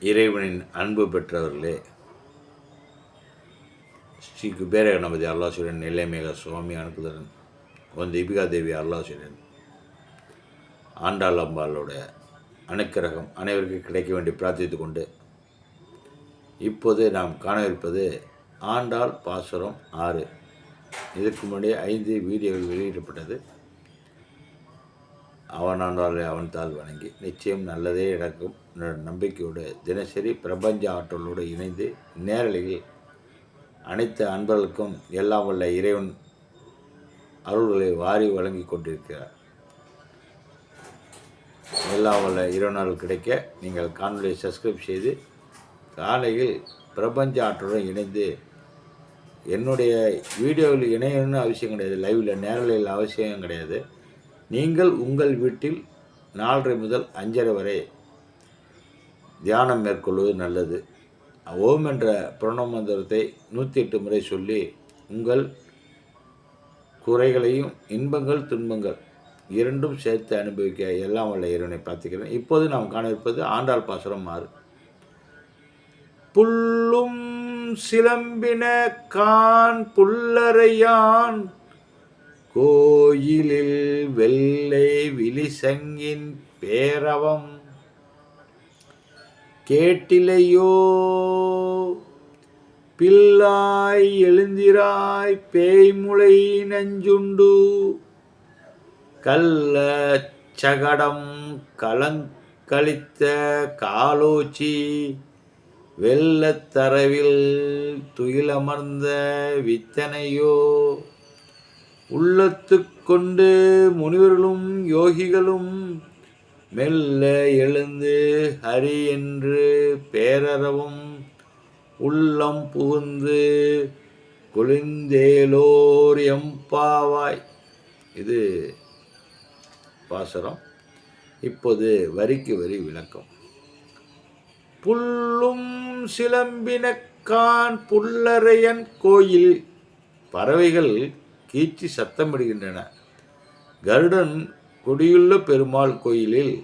இறைவனின் அன்பு பெற்றவர்களே ஸ்ரீ குபேர கணபதி அருளாசுரன் நிலைமேக சுவாமி அனுப்புதரன் உன் தீபிகா தேவி அருளாசுரன் ஆண்டாள் அம்பாளோட அணுக்கிரகம் அனைவருக்கும் கிடைக்க வேண்டி பிரார்த்தித்து கொண்டு இப்போது நாம் காணவிருப்பது ஆண்டாள் பாசுரம் ஆறு. இதற்கு முன்னாடி ஐந்து வீடியோவில் வெளியிடப்பட்டது. அவனாண்டாலே அவன் தாள் வணங்கி நிச்சயம் நல்லதே நடக்கும். நம்பிக்கையோடு தினசரி பிரபஞ்ச ஆற்றலோடு இணைந்து நேரலையில் அனைத்து அன்பர்களுக்கும் எல்லாம் வல்ல இறைவன் அருள்களை வாரி வழங்கி கொண்டிருக்கிறார். எல்லாம் வல்ல இறைவனால் கிடைக்க நீங்கள் காணொலியை சப்ஸ்கிரைப் செய்து காலையில் பிரபஞ்ச ஆற்றலுடன் இணைந்து என்னுடைய வீடியோவில் இணையணும்னு அவசியம் கிடையாது. லைவில் நேரலையில் அவசியம் கிடையாது. நீங்கள் உங்கள் வீட்டில் நாலரை முதல் அஞ்சரை வரை தியானம் மேற்கொள்வது நல்லது. ஓம் என்ற பிரணவ மந்திரத்தை நூற்றி எட்டு முறை சொல்லி உங்கள் குறைகளையும் இன்பங்கள் துன்பங்கள் இரண்டும் சேர்த்து அனுபவிக்க எல்லாம் வல்ல இறைவனை பார்த்துக்கிறேன் இப்போது நாம் காணவிருப்பது ஆண்டாள் பாசுரம் மாறு புல்லும் சிலம்பின கான் புல்லறையான் கோயிலில் வெள்ளை விழிசங்கின் பேரவம். கேட்டிலையோ பில்லாய் எழுந்திராய் பேய்முளை நஞ்சுண்டு. கல்ல சகடம் கலங்களித்த காலோச்சி வெள்ளத்தரவில் துயிலமர்ந்த வித்தனையோ. உள்ளத்து கொண்டு முனிவர்களும் யோகிகளும் மெல்ல எழுந்து ஹரி என்று பேரறவும் உள்ளம் புகுந்து குளிந்தேலோர் எம்பாவாய். இது பாசரம். இப்போது வரிக்கு வரி விளக்கம். புல்லும் சிலம்பினக்கான் புல்லறையன் கோயில். பறவைகள் கீச்சி சத்தமிடுகின்றன கருடன் குடியுள்ள பெருமாள் கோயிலில்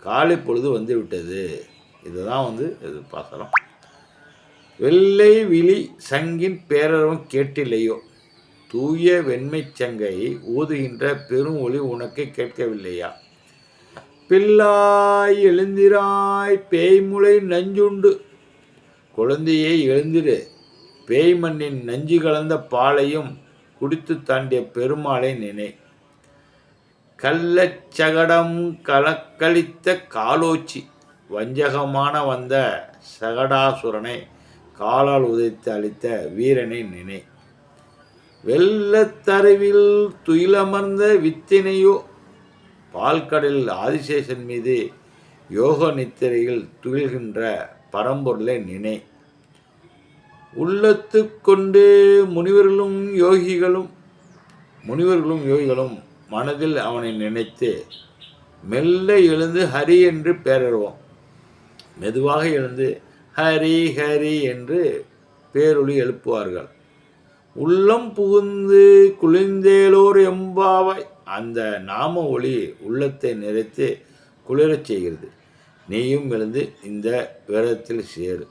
காலை பொழுது வந்துவிட்டது. இதுதான் வந்து இது பாசனம். வெள்ளை விழி சங்கின் பேரரவம் கேட்டில்லையோ? தூய வெண்மை சங்கை ஊதுகின்ற பெரும் ஒளி உனக்கு கேட்கவில்லையா? பில்லாய் எழுந்திராய் பேய்முளை நஞ்சுண்டு. குழந்தையை எழுந்திரு. பேய் மண்ணின் நஞ்சு கலந்த பாலையும் குடித்து தாண்டிய பெருமாளை நினை. கள்ளச்சகடம் கலக்களித்த காலோச்சி. வஞ்சகமான வந்த சகடாசுரனை காலால் உதைத்து அளித்த வீரனை நினை. வெள்ளத்தருவில் துயிலமர்ந்த வித்தினையோ. பால்கடலில் ஆதிசேஷன் மீது யோக நித்திரையில் துயில்கின்ற பரம்பொருளை நினை. உள்ளத்து கொண்டு முனிவர்களும் யோகிகளும் முனிவர்களும் யோகிகளும் மனதில் அவனை நினைத்து மெல்ல எழுந்து ஹரி என்று பேரறுவோம் மெதுவாக எழுந்து ஹரி ஹரி என்று பேரொளி எழுப்புவார்கள். உள்ளம் புகுந்து குளிர்ந்தேலோர் எம்பாவாய் அந்த நாம ஒளி உள்ளத்தை நிறைத்து குளிரச் செய்கிறது. நீயும் எழுந்து இந்த விரதத்தில் சேரு.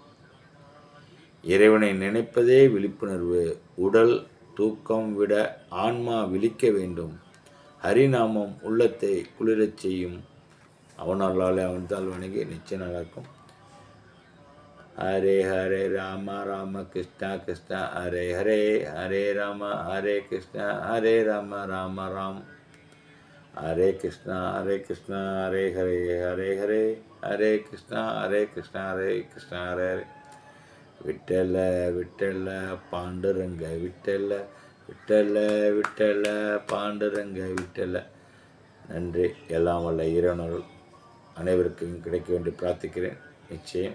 இறைவனை நினைப்பதே விழிப்புணர்வு. உடல் தூக்கம் விட ஆன்மா விழிக்க வேண்டும். ஹரிநாமம் உள்ளத்தை குளிரச் செய்யும். அவனர்களாலே அவன்தால் வணங்கி நிச்சயம் நடக்கும் ஹரே ஹரே ராம ராம கிருஷ்ணா கிருஷ்ணா. ஹரே ஹரே ஹரே ராம ஹரே கிருஷ்ணா. ஹரே ராம ராம ராம். ஹரே கிருஷ்ணா ஹரே கிருஷ்ணா. ஹரே ஹரே ஹரே ஹரே. ஹரே கிருஷ்ணா ஹரே கிருஷ்ணா ஹரே கிருஷ்ணா ஹரே ஹரே. விட்டல விட்டல பாண்டுரங்க விட்டல விட்டல விட்டல பாண்டுரங்க விட்டல. நன்றி. எல்லாம் வல்ல இறைவனர்கள் அனைவருக்கும் கிடைக்க வேண்டி பிரார்த்திக்கிறேன். நிச்சயம்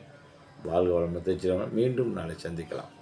வாழ்க வளமுடன். மீண்டும் நாளை சந்திக்கலாம்.